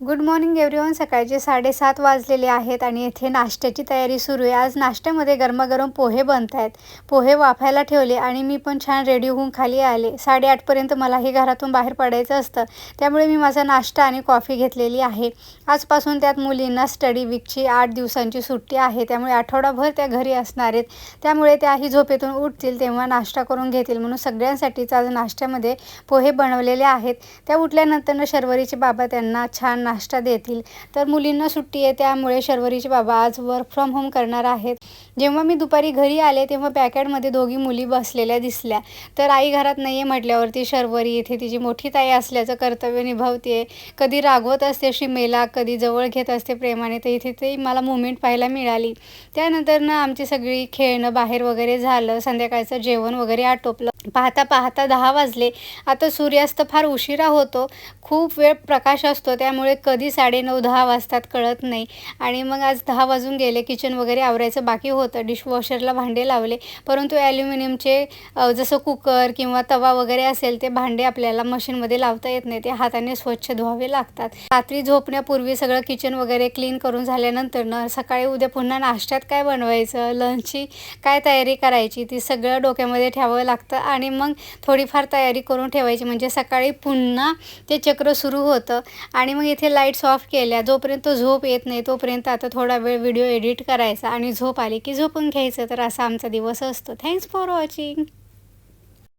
Good morning everyone सकाळचे साडेसात वाजलेले आहेत आणि येथे नाश्त्याची तयारी सुरू आहे. आज नाश्त्यामध्ये गरमागरम पोहे बनत आहेत पोहे वाफायला ठेवले आणि मी पण छान रेडी होऊन खाली आले. साडेआठपर्यंत मलाही घरातून बाहेर पडायचं असतं. त्यामुळे मी माझा नाश्ता आणि कॉफी घेतलेली आहे. आजपासून त्यात मुलींना स्टडी वीकची आठ दिवसांची सुट्टी आहे. त्यामुळे आठवडाभर त्या घरी असणार आहेत. त्यामुळे त्याही झोपेतून उठतील तेव्हा नाश्ता करून घेतील म्हणून सगळ्यांसाठीच आज नाश्त्यामध्ये पोहे बनवलेले आहेत. त्या उठल्यानंतरनं शर्वरीचे बाबा त्यांना छान नाश्ता देतील. तर मुलींना सुट्टी आहे त्यामुळे शर्वरीचे बाबा आज वर्क फ्रॉम होम करणार आहेत. जेव्हा मी दुपारी घरी आले तेव्हा पॅकेटमध्ये दोघी मुली बसलेल्या दिसल्या. तर आई घरात नाही आहे म्हटल्यावरती शर्वरी इथे तिची मोठी ताई असल्याचं कर्तव्य निभावते कधी रागवत असते शिमेला कधी जवळ घेत असते प्रेमाने तर इथे ते मला मुवमेंट पाहायला मिळाली. त्यानंतर ना आमची सगळी खेळणं बाहेर वगैरे झालं. संध्याकाळचं जेवण वगैरे आटोपलं. पाहता पाहता दहा वाजले. आता सूर्यास्त फार उशिरा होतो. खूप वेळ प्रकाश असतो त्यामुळे कधी साडेनऊ दहा वाजतात कळत नाही. आणि मग आज दहा वाजून गेले किचन वगैरे आवरायचं बाकी होतं. डिशवॉशरला भांडे लावले. परंतु ॲल्युमिनियमचे जसं कुकर किंवा तवा वगैरे असेल ते भांडे आपल्याला मशीनमध्ये लावता येत नाही. ते हाताने स्वच्छ धुवावे लागतात. रात्री झोपण्यापूर्वी सगळं किचन वगैरे क्लीन करून झाल्यानंतर न सकाळी उद्या पुन्हा नाश्त्यात काय बनवायचं? लंचची काय तयारी करायची? ती सगळं डोक्यामध्ये ठेवावं लागतं. आणि मग थोडीफार तयारी करून ठेवायची. म्हणजे सकाळी पुन्हा ते चक्र सुरू होतं आणि मग इथे लाईट्स ऑफ केल्या. जोपर्यंत झोप येत नाही तोपर्यंत आता थोडा वेळ व्हिडिओ एडिट करायचा आणि झोप आली की झोपून घ्यायचं. तर असा आमचा दिवस असतो. Thanks for watching